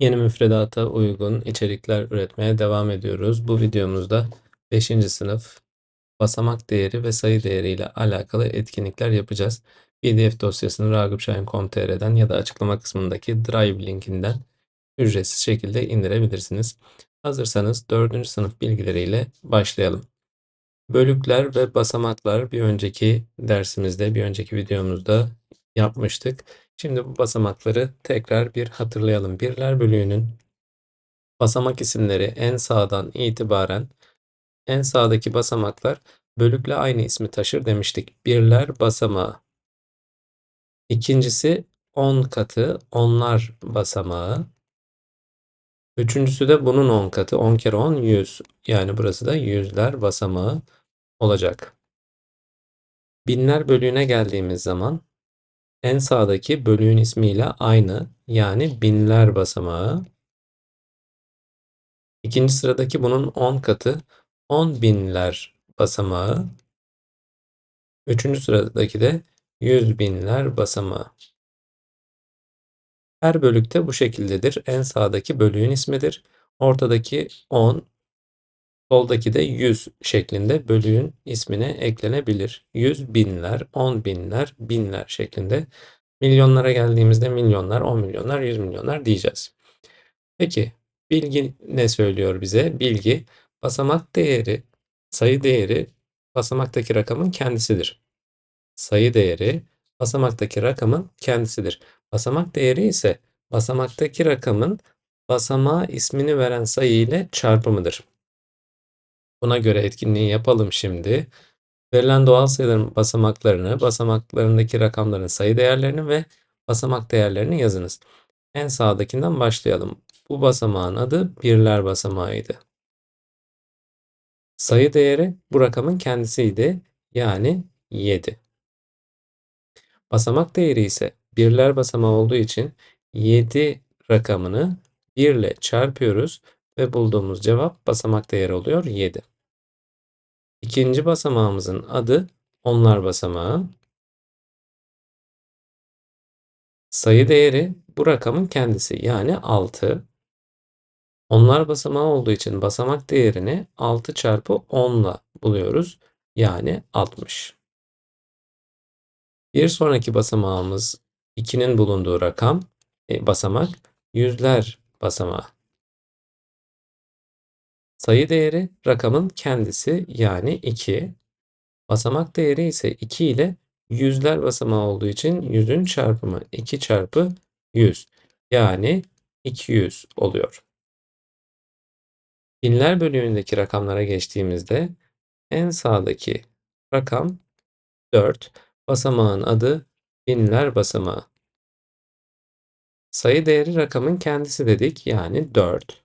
Yeni müfredata uygun içerikler üretmeye devam ediyoruz. Bu videomuzda 5. sınıf basamak değeri ve sayı değeri ile alakalı etkinlikler yapacağız. PDF dosyasını ragıpşahin.com.tr'den ya da açıklama kısmındaki Drive linkinden ücretsiz şekilde indirebilirsiniz. Hazırsanız 4. sınıf bilgileriyle başlayalım. Bölükler ve basamaklar bir önceki dersimizde, bir önceki videomuzda yapmıştık. Şimdi bu basamakları tekrar bir hatırlayalım. Birler bölüğünün basamak isimleri en sağdan itibaren en sağdaki basamaklar bölükle aynı ismi taşır demiştik. Birler basamağı. İkincisi 10 katı onlar basamağı. Üçüncüsü de bunun 10 katı. 10 kere 10 100. Yani burası da yüzler basamağı olacak. Binler bölüğüne geldiğimiz zaman en sağdaki bölüğün ismiyle aynı yani binler basamağı. İkinci sıradaki bunun 10 katı 10 binler basamağı. Üçüncü sıradaki de 100 binler basamağı. Her bölükte bu şekildedir. En sağdaki bölüğün ismidir. Ortadaki 10, soldaki de 100 şeklinde bölüğün ismine eklenebilir. 100 binler, 10 binler, binler şeklinde. Milyonlara geldiğimizde milyonlar, 10 milyonlar, 100 milyonlar diyeceğiz. Peki bilgi ne söylüyor bize? Bilgi basamak değeri, sayı değeri basamaktaki rakamın kendisidir. Sayı değeri basamaktaki rakamın kendisidir. Basamak değeri ise basamaktaki rakamın basamağa ismini veren sayı ile çarpımıdır. Buna göre etkinliği yapalım şimdi. Verilen doğal sayıların basamaklarını, basamaklarındaki rakamların sayı değerlerini ve basamak değerlerini yazınız. En sağdakinden başlayalım. Bu basamağın adı birler basamağıydı. Sayı değeri bu rakamın kendisiydi. Yani 7. Basamak değeri ise birler basamağı olduğu için 7 rakamını 1 ile çarpıyoruz ve bulduğumuz cevap basamak değeri oluyor 7. İkinci basamağımızın adı onlar basamağı. Sayı değeri bu rakamın kendisi yani 6. Onlar basamağı olduğu için basamak değerini 6 çarpı 10 ile buluyoruz. Yani 60. Bir sonraki basamağımız 2'nin bulunduğu rakam e, basamak yüzler basamağı. Sayı değeri rakamın kendisi yani 2. Basamak değeri ise 2 ile yüzler basamağı olduğu için yüzün çarpımı 2 çarpı 100 yani 200 oluyor. Binler bölümündeki rakamlara geçtiğimizde en sağdaki rakam 4. Basamağın adı binler basamağı. Sayı değeri rakamın kendisi dedik yani 4.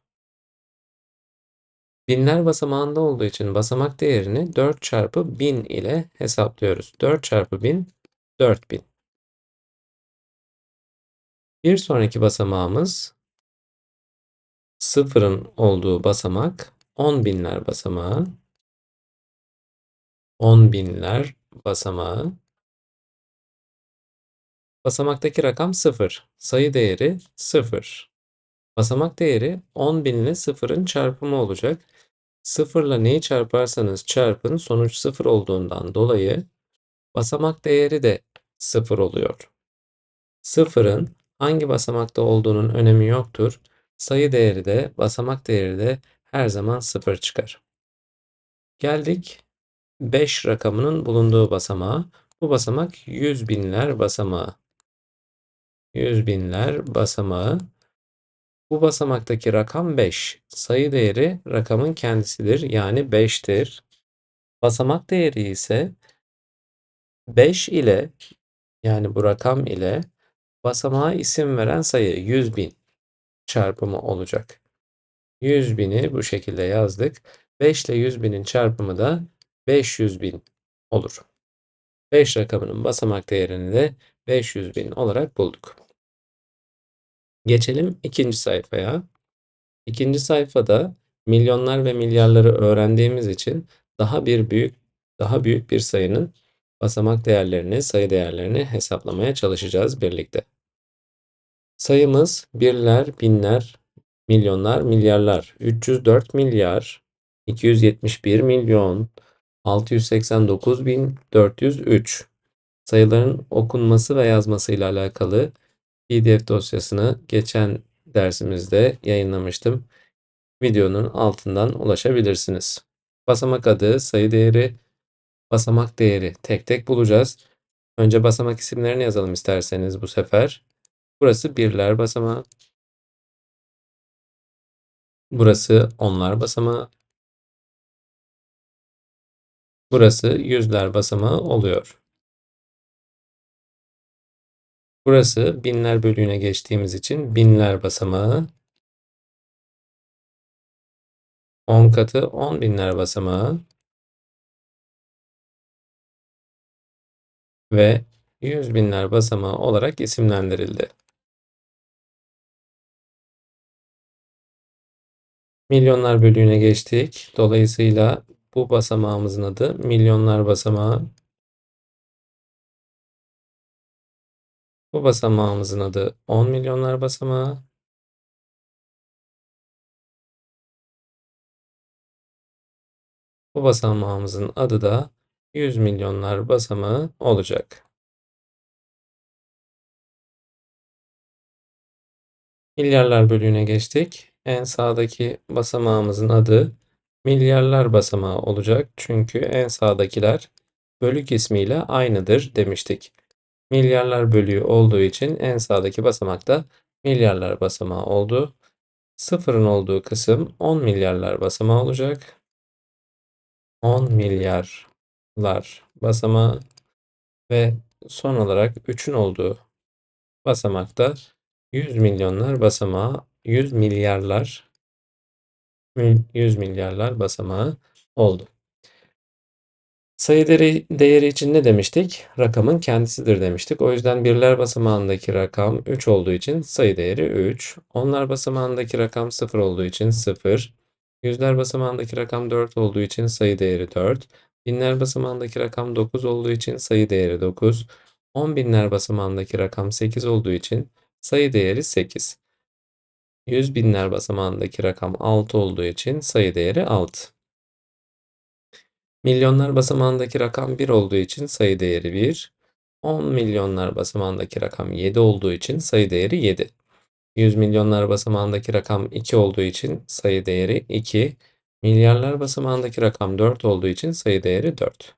Binler basamağında olduğu için basamak değerini 4 çarpı 1000 ile hesaplıyoruz. 4 çarpı 1000 4000. Bir sonraki basamağımız sıfırın olduğu basamak 10 binler basamağı. 10 binler basamağı. Basamaktaki rakam 0. Sayı değeri 0. Basamak değeri 10 bin ile 0'ın çarpımı olacak. 0 ile neyi çarparsanız çarpın sonuç 0 olduğundan dolayı basamak değeri de 0 oluyor. 0'ın hangi basamakta olduğunun önemi yoktur. Sayı değeri de basamak değeri de her zaman 0 çıkar. Geldik 5 rakamının bulunduğu basamağa. Bu basamak 100 binler basamağı. 100 binler basamağı. Bu basamaktaki rakam 5. Sayı değeri rakamın kendisidir. Yani 5'tir. Basamak değeri ise 5 ile yani bu rakam ile basamağa isim veren sayı 100 bin çarpımı olacak. 100 bini bu şekilde yazdık. 5 ile 100 binin çarpımı da 500 bin olur. 5 rakamının basamak değerini de 500 bin olarak bulduk. Geçelim ikinci sayfaya. İkinci sayfada milyonlar ve milyarları öğrendiğimiz için daha bir büyük daha büyük bir sayının basamak değerlerini, sayı değerlerini hesaplamaya çalışacağız birlikte. Sayımız birler, binler, milyonlar, milyarlar. 304 milyar, 271 milyon, 689 bin 403. Sayıların okunması ve yazmasıyla alakalı PDF dosyasını geçen dersimizde yayınlamıştım. Videonun altından ulaşabilirsiniz. Basamak adı, sayı değeri, basamak değeri tek tek bulacağız. Önce basamak isimlerini yazalım isterseniz bu sefer. Burası birler basamağı. Burası onlar basamağı. Burası yüzler basamağı oluyor. Burası binler bölüğüne geçtiğimiz için binler basamağı. 10 katı 10 binler basamağı. Ve yüz binler basamağı olarak isimlendirildi. Milyonlar bölüğüne geçtik. Dolayısıyla bu basamağımızın adı milyonlar basamağı. Bu basamağımızın adı 10 milyonlar basamağı. Bu basamağımızın adı da 100 milyonlar basamağı olacak. Milyarlar bölüğüne geçtik. En sağdaki basamağımızın adı milyarlar basamağı olacak. Çünkü en sağdakiler bölük ismiyle aynıdır demiştik. Milyarlar bölüğü olduğu için en sağdaki basamakta milyarlar basamağı oldu. Sıfırın olduğu kısım 10 milyarlar basamağı olacak. 10 milyarlar basamağı ve son olarak 3'ün olduğu basamakta 100 milyonlar basamağı 100 milyarlar 100 milyarlar basamağı oldu. Sayı değeri, değeri için ne demiştik? Rakamın kendisidir demiştik. O yüzden birler basamağındaki rakam 3 olduğu için sayı değeri 3. Onlar basamağındaki rakam 0 olduğu için 0. Yüzler basamağındaki rakam 4 olduğu için sayı değeri 4. Binler basamağındaki rakam 9 olduğu için sayı değeri 9. 10 binler basamağındaki rakam 8 olduğu için sayı değeri 8. 100 binler basamağındaki rakam 6 olduğu için sayı değeri 6. Milyonlar basamağındaki rakam 1 olduğu için sayı değeri 1. 10 milyonlar basamağındaki rakam 7 olduğu için sayı değeri 7. 100 milyonlar basamağındaki rakam 2 olduğu için sayı değeri 2. Milyarlar basamağındaki rakam 4 olduğu için sayı değeri 4.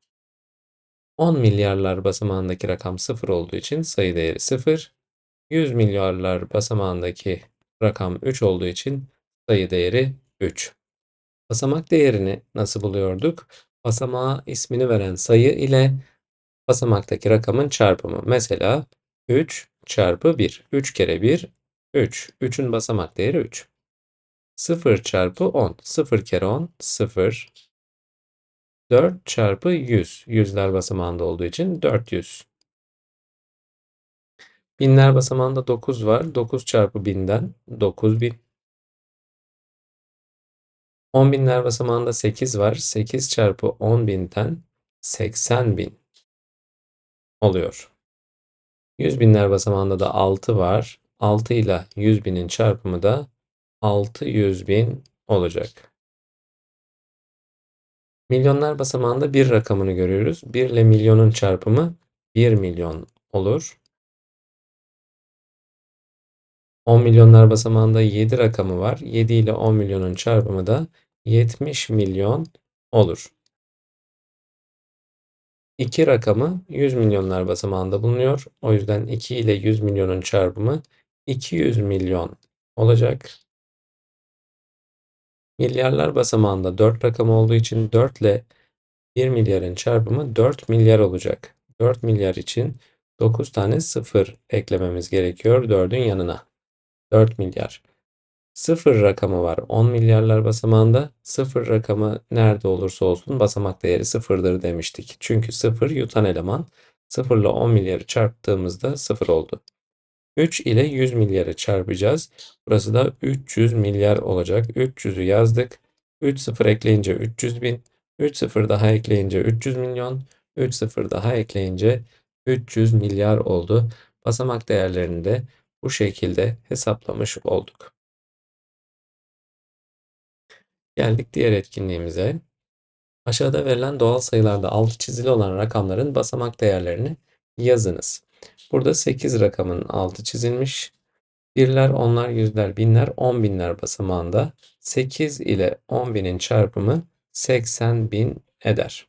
10 milyarlar basamağındaki rakam 0 olduğu için sayı değeri 0. 100 milyarlar basamağındaki rakam 3 olduğu için sayı değeri 3. Basamak değerini nasıl buluyorduk? Basamağa ismini veren sayı ile basamaktaki rakamın çarpımı. Mesela 3 çarpı 1. 3 kere 1 3. 3'ün basamak değeri 3. 0 çarpı 10. 0 kere 10 0. 4 çarpı 100. Yüzler basamağında olduğu için 400. Binler basamağında 9 var. 9 çarpı 1000'den 9000. 10 binler basamağında 8 var. 8 çarpı 10 binden 80 bin oluyor. 100 binler basamağında da 6 var. 6 ile 100 binin çarpımı da 600 bin olacak. Milyonlar basamağında bir rakamını görüyoruz. 1 ile milyonun çarpımı 1 milyon olur. 10 milyonlar basamağında 7 rakamı var. 7 ile 10 milyonun çarpımı da 70 milyon olur. İki rakamı 100 milyonlar basamağında bulunuyor. O yüzden 2 ile 100 milyonun çarpımı 200 milyon olacak. Milyarlar basamağında 4 rakam olduğu için 4 ile 1 milyarın çarpımı 4 milyar olacak. 4 milyar için 9 tane sıfır eklememiz gerekiyor 4'ün yanına. 4 milyar. Sıfır rakamı var 10 milyarlar basamağında. Sıfır rakamı nerede olursa olsun basamak değeri sıfırdır demiştik. Çünkü sıfır yutan eleman. 0 ile 10 milyarı çarptığımızda sıfır oldu. 3 ile 100 milyarı çarpacağız. Burası da 300 milyar olacak. 300'ü yazdık. 3 sıfır ekleyince 300 bin. 3 sıfır daha ekleyince 300 milyon. 3 sıfır daha ekleyince 300 milyar oldu. Basamak değerlerini de bu şekilde hesaplamış olduk. Geldik diğer etkinliğimize. Aşağıda verilen doğal sayılarda altı çizili olan rakamların basamak değerlerini yazınız. Burada 8 rakamının altı çizilmiş. Birler, onlar, yüzler, binler, on binler basamağında 8 ile 10 binin çarpımı 80 bin eder.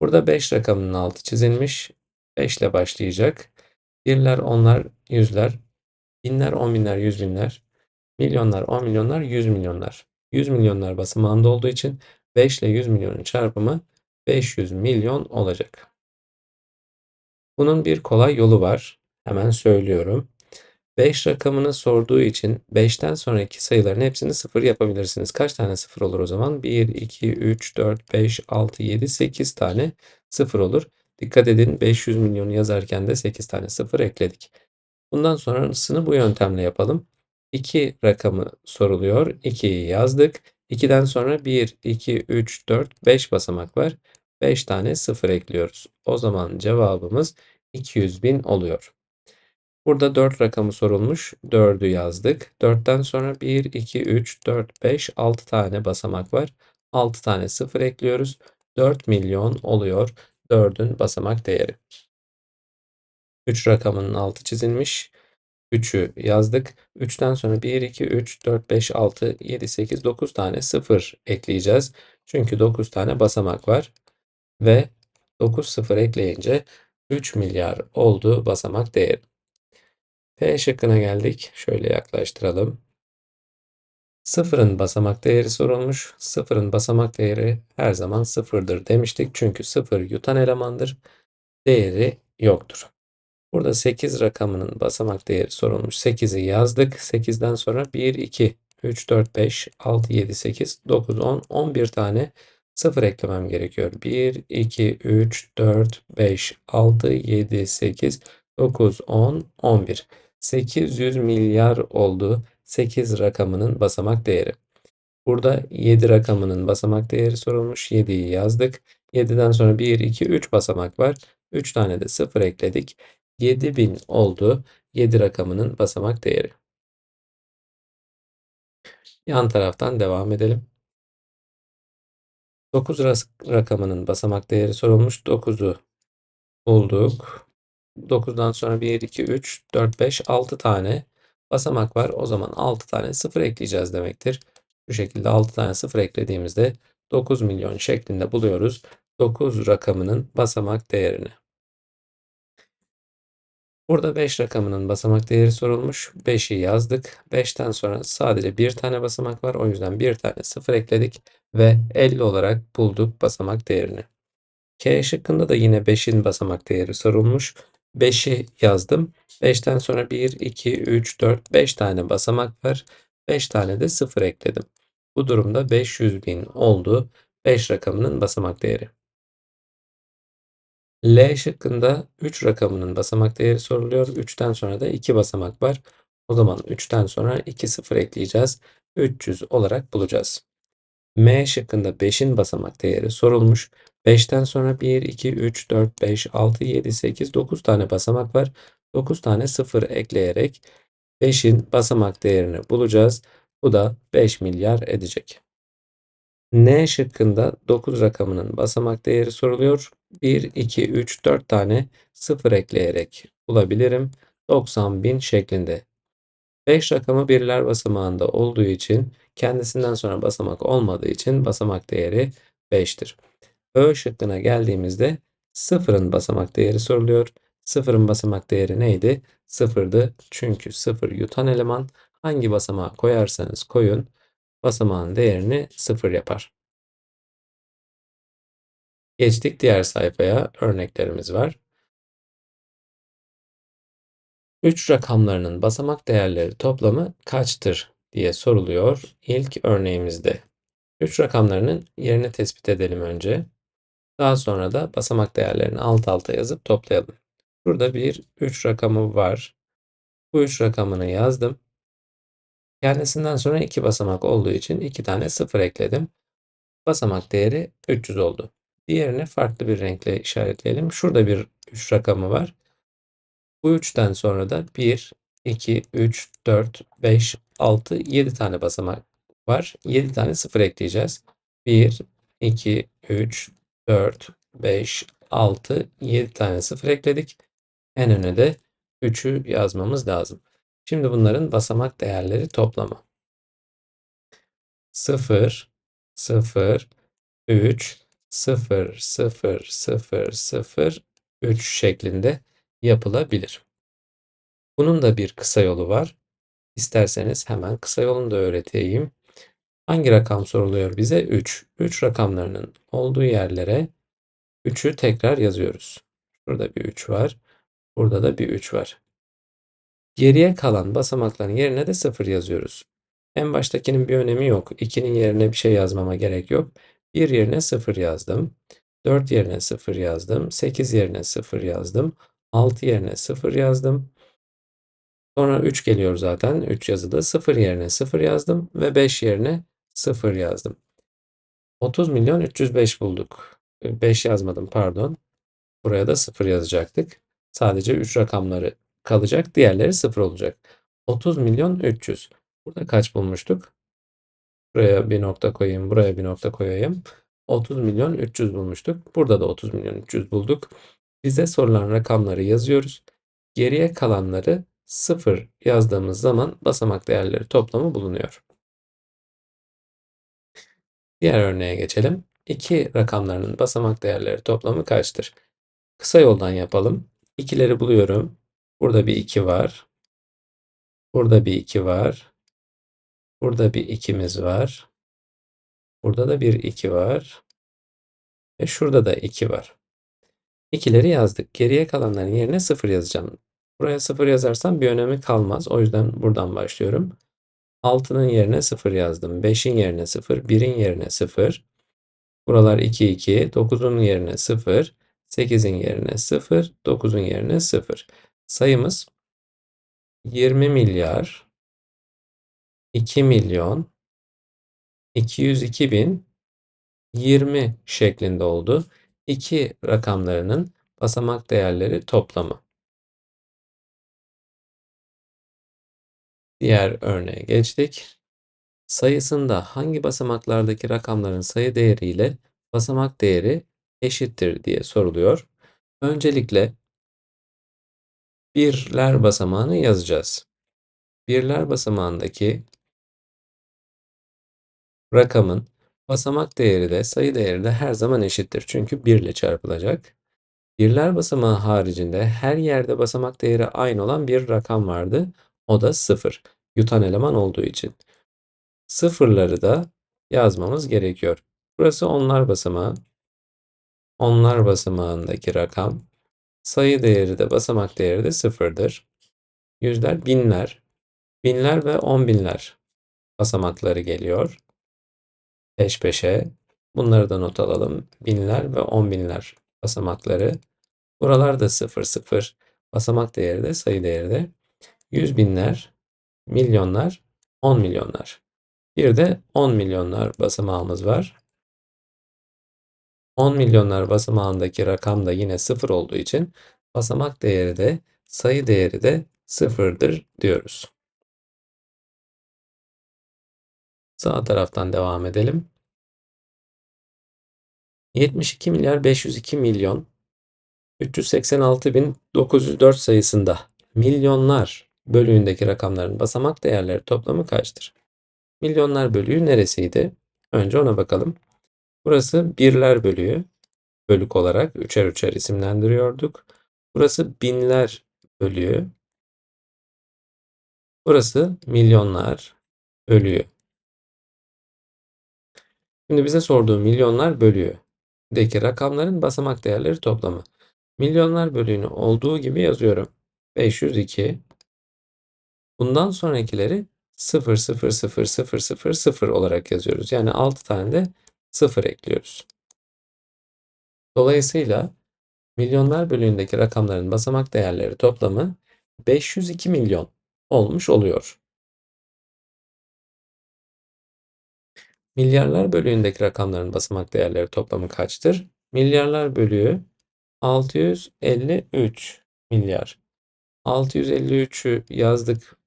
Burada 5 rakamının altı çizilmiş. 5 ile başlayacak. Birler, onlar, yüzler, binler, on binler, yüz binler, milyonlar, on milyonlar, yüz milyonlar. 100 milyonlar basamağında olduğu için 5 ile 100 milyonun çarpımı 500 milyon olacak. Bunun bir kolay yolu var. Hemen söylüyorum. 5 rakamını sorduğu için 5'ten sonraki sayıların hepsini 0 yapabilirsiniz. Kaç tane 0 olur o zaman? 1, 2, 3, 4, 5, 6, 7, 8 tane 0 olur. Dikkat edin 500 milyonu yazarken de 8 tane 0 ekledik. Bundan sonrasını bu yöntemle yapalım. 2 rakamı soruluyor. 2'yi yazdık. 2'den sonra 1, 2, 3, 4, 5 basamak var. 5 tane 0 ekliyoruz. O zaman cevabımız 200 bin oluyor. Burada 4 rakamı sorulmuş. 4'ü yazdık. 4'ten sonra 1, 2, 3, 4, 5, 6 tane basamak var. 6 tane 0 ekliyoruz. 4 milyon oluyor 4'ün basamak değeri. 3 rakamının altı çizilmiş. 3'ü yazdık. 3'ten sonra 1, 2, 3, 4, 5, 6, 7, 8, 9 tane 0 ekleyeceğiz. Çünkü 9 tane basamak var. Ve 9 0 ekleyince 3 milyar oldu basamak değeri. P şıkkına geldik. Şöyle yaklaştıralım. Sıfırın basamak değeri sorulmuş. Sıfırın basamak değeri her zaman sıfırdır demiştik. Çünkü sıfır yutan elemandır. Değeri yoktur. Burada 8 rakamının basamak değeri sorulmuş. 8'i yazdık. 8'den sonra 1, 2, 3, 4, 5, 6, 7, 8, 9, 10, 11 tane 0 eklemem gerekiyor. 1, 2, 3, 4, 5, 6, 7, 8, 9, 10, 11. 800 milyar oldu 8 rakamının basamak değeri. Burada 7 rakamının basamak değeri sorulmuş. 7'yi yazdık. 7'den sonra 1, 2, 3 basamak var. 3 tane de 0 ekledik. 7000 oldu 7 rakamının basamak değeri. Yan taraftan devam edelim. 9 rakamının basamak değeri sorulmuş. 9'u bulduk. 9'dan sonra 1, 2, 3, 4, 5, 6 tane basamak var. O zaman 6 tane 0 ekleyeceğiz demektir. Bu şekilde 6 tane 0 eklediğimizde 9 milyon şeklinde buluyoruz 9 rakamının basamak değerini. Burada 5 rakamının basamak değeri sorulmuş. 5'i yazdık. 5'ten sonra sadece bir tane basamak var. O yüzden bir tane 0 ekledik ve 50 olarak bulduk basamak değerini. K şıkkında da yine 5'in basamak değeri sorulmuş. 5'i yazdım. 5'ten sonra 1, 2, 3, 4, 5 tane basamak var. 5 tane de 0 ekledim. Bu durumda 500 bin oldu 5 rakamının basamak değeri. L şıkkında 3 rakamının basamak değeri soruluyor. 3'ten sonra da 2 basamak var. O zaman 3'ten sonra 2 sıfır ekleyeceğiz. 300 olarak bulacağız. M şıkkında 5'in basamak değeri sorulmuş. 5'ten sonra 1, 2, 3, 4, 5, 6, 7, 8, 9 tane basamak var. 9 tane 0 ekleyerek 5'in basamak değerini bulacağız. Bu da 5 milyar edecek. N şıkkında 9 rakamının basamak değeri soruluyor. 1, 2, 3, 4 tane 0 ekleyerek bulabilirim. 90 bin şeklinde. 5 rakamı birler basamağında olduğu için kendisinden sonra basamak olmadığı için basamak değeri 5'tir. Ö şıkkına geldiğimizde sıfırın basamak değeri soruluyor. Sıfırın basamak değeri neydi? Sıfırdı. Çünkü sıfır yutan eleman hangi basamağa koyarsanız koyun basamağın değerini sıfır yapar. Geçtik diğer sayfaya. Örneklerimiz var. 3 rakamlarının basamak değerleri toplamı kaçtır diye soruluyor ilk örneğimizde. 3 rakamlarının yerini tespit edelim önce. Daha sonra da basamak değerlerini alt alta yazıp toplayalım. Burada bir 3 rakamı var. Bu 3 rakamını yazdım. Kendisinden sonra 2 basamak olduğu için 2 tane 0 ekledim. Basamak değeri 300 oldu. Diğerini farklı bir renkle işaretleyelim. Şurada bir 3 rakamı var. Bu 3'ten sonra da 1, 2, 3, 4, 5, 6, 7 tane basamak var. 7 tane sıfır ekleyeceğiz. 1, 2, 3, 4, 5, 6, 7 tane sıfır ekledik. En öne de 3'ü yazmamız lazım. Şimdi bunların basamak değerleri toplamı. 0, 0, 3, 0, 0, 0, 0, 3 şeklinde yapılabilir. Bunun da bir kısa yolu var. İsterseniz hemen kısa yolunu da öğreteyim. Hangi rakam soruluyor bize? 3. 3 rakamlarının olduğu yerlere 3'ü tekrar yazıyoruz. Burada bir 3 var. Burada da bir 3 var. Geriye kalan basamakların yerine de 0 yazıyoruz. En baştakinin bir önemi yok. 2'nin yerine bir şey yazmama gerek yok. 1 yerine 0 yazdım. 4 yerine 0 yazdım. 8 yerine 0 yazdım. 6 yerine 0 yazdım. Sonra 3 geliyor zaten. 3 yazıda 0 yerine 0 yazdım ve 5 yerine 0 yazdım. 30 milyon 305 bulduk. 5 yazmadım pardon. Buraya da 0 yazacaktık. Sadece 3 rakamları kalacak. Diğerleri 0 olacak. 30 milyon 300. Burada kaç bulmuştuk? Buraya bir nokta koyayım. Buraya bir nokta koyayım. 30 milyon 300 bulmuştuk. Burada da 30 milyon 300 bulduk. Bize sorulan rakamları yazıyoruz. Geriye kalanları 0 yazdığımız zaman basamak değerleri toplamı bulunuyor. Diğer örneğe geçelim. 2 rakamlarının basamak değerleri toplamı kaçtır? Kısa yoldan yapalım. İkileri buluyorum. Burada bir 2 var. Burada bir 2 var. Burada bir 2'miz var. Burada da bir 2 var. Ve şurada da 2 var. İkileri yazdık. Geriye kalanların yerine 0 yazacağım. Buraya 0 yazarsam bir önemi kalmaz. O yüzden buradan başlıyorum. 6'nın yerine 0 yazdım. 5'in yerine 0. 1'in yerine 0. Buralar 2, 2. 9'un yerine 0. 8'in yerine 0. 9'un yerine 0. Sayımız 20 milyar 2 milyon 202 bin 20 şeklinde oldu. İki rakamlarının basamak değerleri toplamı. Diğer örneğe geçtik. Sayısında hangi basamaklardaki rakamların sayı değeri ile basamak değeri eşittir diye soruluyor. Öncelikle birler basamağını yazacağız. Birler basamağındaki rakamın basamak değeri de sayı değeri de her zaman eşittir. Çünkü 1 ile çarpılacak. Birler basamağı haricinde her yerde basamak değeri aynı olan bir rakam vardı. O da 0. Yutan eleman olduğu için. Sıfırları da yazmamız gerekiyor. Burası onlar basamağı. Onlar basamağındaki rakam. Sayı değeri de basamak değeri de sıfırdır. Yüzler binler. Binler ve on binler basamakları geliyor. Peş peşe. Bunları da not alalım. Binler ve on binler basamakları. Buralarda 0 0. Basamak değeri de sayı değeri de. Yüz binler, milyonlar, 10 milyonlar. Bir de 10 milyonlar basamağımız var. 10 milyonlar basamağındaki rakam da yine 0 olduğu için basamak değeri de sayı değeri de sıfırdır diyoruz. Sağ taraftan devam edelim. 72 milyar 502 milyon 386.904 sayısında milyonlar bölüğündeki rakamların basamak değerleri toplamı kaçtır? Milyonlar bölüğü neresiydi? Önce ona bakalım. Burası birler bölüğü. Bölük olarak üçer üçer isimlendiriyorduk. Burası binler bölüğü. Burası milyonlar bölüğü. Şimdi bize sorduğu milyonlar bölüğü. Deki rakamların basamak değerleri toplamı. Milyonlar bölüğünü olduğu gibi yazıyorum. 502. Bundan sonrakileri 0, 0, 0, 0, 0, 0 olarak yazıyoruz. Yani 6 tane de 0 ekliyoruz. Dolayısıyla milyonlar bölüğündeki rakamların basamak değerleri toplamı 502 milyon olmuş oluyor. Milyarlar bölüğündeki rakamların basamak değerleri toplamı kaçtır? Milyarlar bölüğü 653 milyar. 653'ü yazdık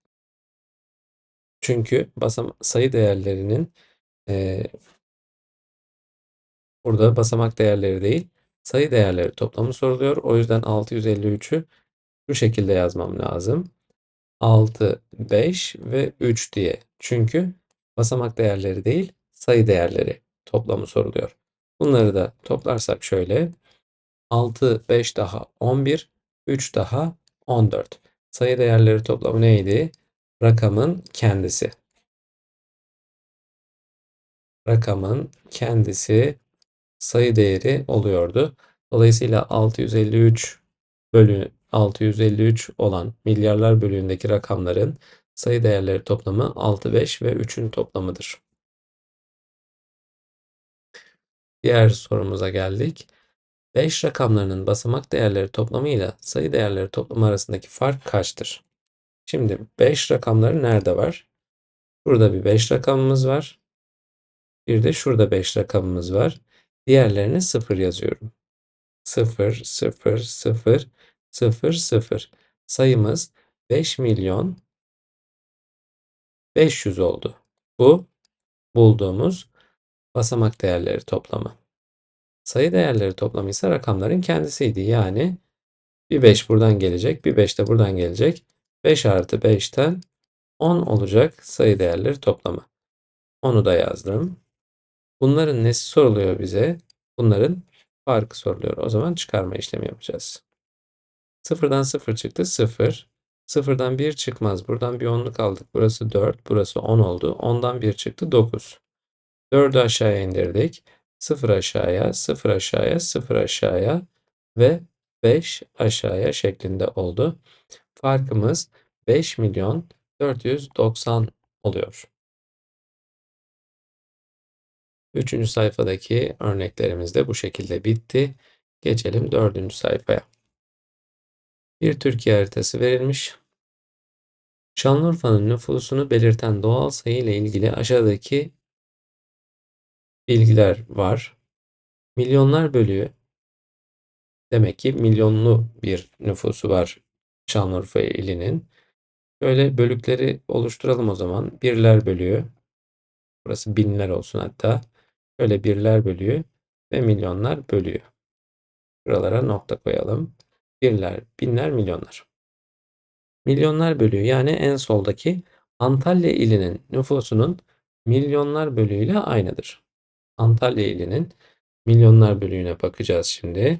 Çünkü basam sayı değerlerinin e, burada basamak değerleri değil sayı değerleri toplamı soruluyor. O yüzden 653'ü şu şekilde yazmam lazım. 6, 5 ve 3 diye. Çünkü basamak değerleri değil sayı değerleri toplamı soruluyor. Bunları da toplarsak şöyle 6, 5 daha 11, 3 daha 14. Sayı değerleri toplamı neydi? Rakamın kendisi. Rakamın kendisi sayı değeri oluyordu. Dolayısıyla 653 bölü 653 olan milyarlar bölüğündeki rakamların sayı değerleri toplamı 6, 5 ve 3'ün toplamıdır. Diğer sorumuza geldik. 5 rakamlarının basamak değerleri toplamı ile sayı değerleri toplamı arasındaki fark kaçtır? Şimdi 5 rakamları nerede var? Burada bir 5 rakamımız var. Bir de şurada 5 rakamımız var. Diğerlerine 0 yazıyorum. 0, 0, 0, 0, 0. Sayımız 5 milyon 500 oldu. Bu bulduğumuz basamak değerleri toplamı. Sayı değerleri toplamı ise rakamların kendisiydi. Yani bir 5 buradan gelecek, bir 5 de buradan gelecek. 5 artı 5'ten 10 olacak sayı değerleri toplamı. Onu da yazdım. Bunların nesi soruluyor bize? Bunların farkı soruluyor. O zaman çıkarma işlemi yapacağız. Sıfırdan 0 çıktı 0. Sıfırdan 1 çıkmaz. Buradan bir onluk aldık. Burası 4. Burası 10 oldu. 10'dan 1 çıktı 9. 4'ü aşağıya indirdik. 0 aşağıya, 0 aşağıya, 0 aşağıya ve 5 aşağıya şeklinde oldu. Farkımız 5 milyon 490 oluyor. Üçüncü sayfadaki örneklerimiz de bu şekilde bitti. Geçelim dördüncü sayfaya. Bir Türkiye haritası verilmiş. Şanlıurfa'nın nüfusunu belirten doğal sayı ile ilgili aşağıdaki bilgiler var. Milyonlar bölüğü demek ki milyonlu bir nüfusu var Şanlıurfa ilinin. Böyle bölükleri oluşturalım o zaman. Birler bölüğü. Burası binler olsun hatta. Şöyle birler bölüğü ve milyonlar bölüğü. Buralara nokta koyalım. Birler, binler, milyonlar. Milyonlar bölüğü yani en soldaki Antalya ilinin nüfusunun milyonlar bölüğüyle aynıdır. Antalya ilinin milyonlar bölüğüne bakacağız şimdi.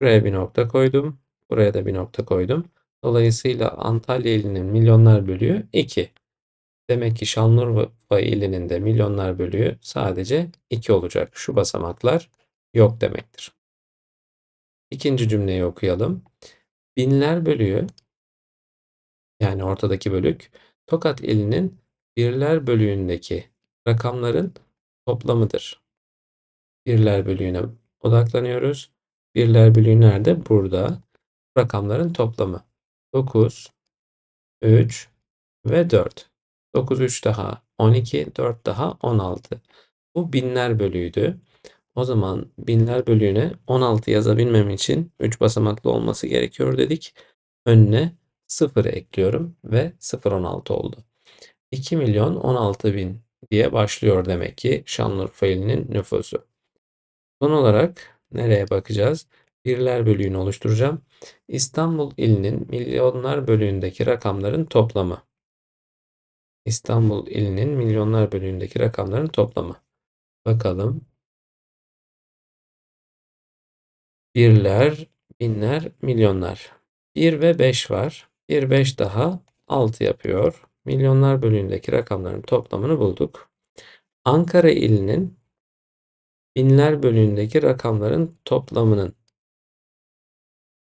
Buraya bir nokta koydum. Buraya da bir nokta koydum. Dolayısıyla Antalya ilinin milyonlar bölüğü 2. Demek ki Şanlıurfa ilinin de milyonlar bölüğü sadece 2 olacak. Şu basamaklar yok demektir. İkinci cümleyi okuyalım. Binler bölüğü yani ortadaki bölük Tokat ilinin birler bölüğündeki rakamların toplamıdır. Birler bölüğüne odaklanıyoruz. Birler bölüğü nerede? Burada. Rakamların toplamı. 9, 3 ve 4. 9, 3 daha 12, 4 daha 16. Bu binler bölüğüydü. O zaman binler bölüğüne 16 yazabilmem için 3 basamaklı olması gerekiyor dedik. Önüne 0 ekliyorum ve 016 oldu. 2 milyon 16 bin diye başlıyor demek ki Şanlıurfa ilinin nüfusu. Son olarak nereye bakacağız? Birler bölüğünü oluşturacağım. İstanbul ilinin milyonlar bölüğündeki rakamların toplamı. İstanbul ilinin milyonlar bölüğündeki rakamların toplamı. Bakalım. Birler, binler, milyonlar. 1 ve 5 var. 1, 5 daha 6 yapıyor. Milyonlar bölüğündeki rakamların toplamını bulduk. Ankara ilinin binler bölüğündeki rakamların toplamının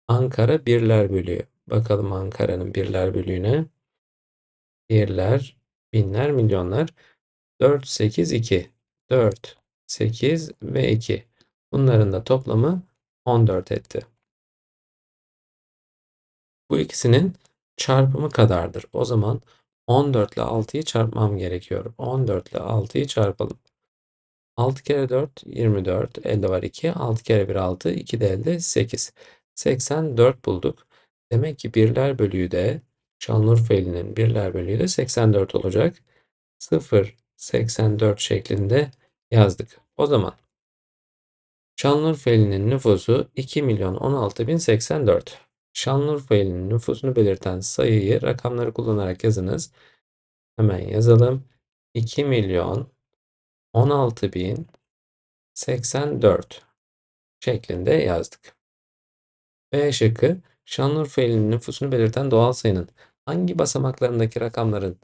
Ankara birler bölüğü. Bakalım Ankara'nın birler bölüğüne. Birler, binler, milyonlar. 4, 8, 2. 4, 8 ve 2. Bunların da toplamı 14 etti. Bu ikisinin çarpımı kadardır. O zaman 14 ile 6'yı çarpmam gerekiyor. 14 ile 6'yı çarpalım. 6 kere 4 24. Elde var 2. 6 kere 1 6. 2 de elde 8. 84 bulduk. Demek ki birler bölüğü de Şanlıurfa ilinin birler bölüğü de 84 olacak. 0, 84 şeklinde yazdık. O zaman Şanlıurfa ilinin nüfusu 2 milyon 16 bin 84. Şanlıurfa ilinin nüfusunu belirten sayıyı rakamları kullanarak yazınız. Hemen yazalım. 2 milyon 16 bin 84 şeklinde yazdık. B şıkkı Şanlıurfa ilinin nüfusunu belirten doğal sayının hangi basamaklarındaki rakamların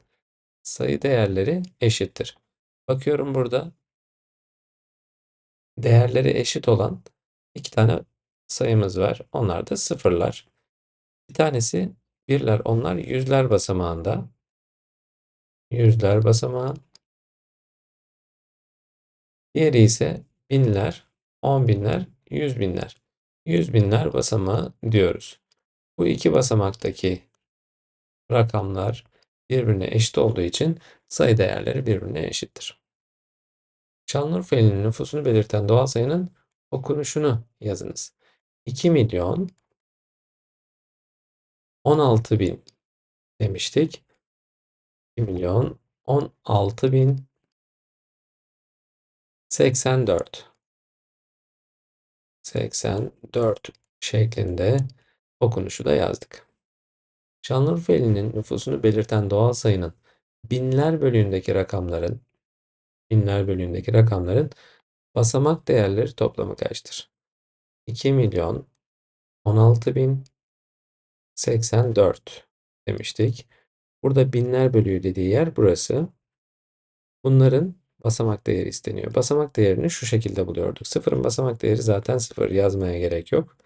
sayı değerleri eşittir? Bakıyorum burada değerleri eşit olan iki tane sayımız var. Onlar da sıfırlar. Bir tanesi birler, onlar yüzler basamağında. Yüzler basamağı. Diğeri ise binler, on binler, yüz binler. Yüz binler basamağı diyoruz. Bu iki basamaktaki rakamlar birbirine eşit olduğu için sayı değerleri birbirine eşittir. Şanlıurfa ilinin nüfusunu belirten doğal sayının okunuşunu yazınız. 2 milyon 16 bin demiştik. 2 milyon 16 bin 84 84 şeklinde okunuşu da yazdık. Şanlıurfa ilinin nüfusunu belirten doğal sayının binler bölüğündeki rakamların binler bölüğündeki rakamların basamak değerleri toplamı kaçtır? 2 milyon 16 bin 84 demiştik. Burada binler bölüğü dediği yer burası. Bunların basamak değeri isteniyor. Basamak değerini şu şekilde buluyorduk. Sıfırın basamak değeri zaten sıfır. Yazmaya gerek yok.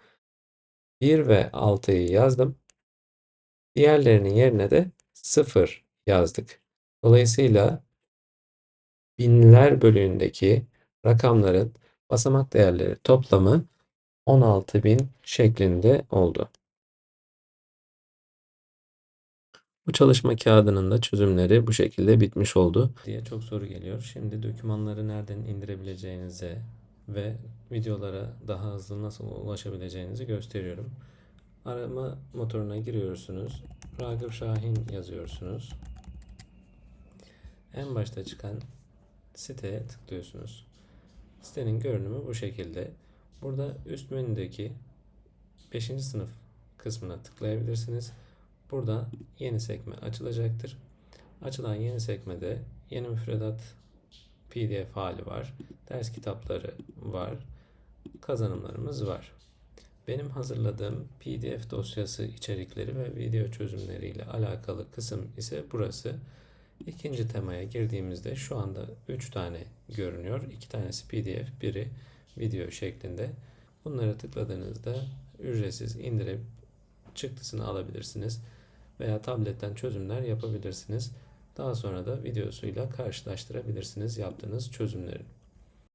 1 ve 6'yı yazdım. Diğerlerinin yerine de 0 yazdık. Dolayısıyla binler bölüğündeki rakamların basamak değerleri toplamı 16.000 şeklinde oldu. Bu çalışma kağıdının da çözümleri bu şekilde bitmiş oldu. diye çok soru geliyor. Şimdi dokümanları nereden indirebileceğinize ve videolara daha hızlı nasıl ulaşabileceğinizi gösteriyorum. Arama motoruna giriyorsunuz. Ragıp Şahin yazıyorsunuz. En başta çıkan siteye tıklıyorsunuz. Sitenin görünümü bu şekilde. Burada üst menüdeki 5. sınıf kısmına tıklayabilirsiniz. Burada yeni sekme açılacaktır. Açılan yeni sekmede yeni müfredat PDF hali var. Ders kitapları var. Kazanımlarımız var. Benim hazırladığım PDF dosyası içerikleri ve video çözümleri ile alakalı kısım ise burası. İkinci temaya girdiğimizde şu anda 3 tane görünüyor. 2 tanesi PDF, biri video şeklinde. Bunlara tıkladığınızda ücretsiz indirip çıktısını alabilirsiniz veya tabletten çözümler yapabilirsiniz. Daha sonra da videosuyla karşılaştırabilirsiniz yaptığınız çözümlerin.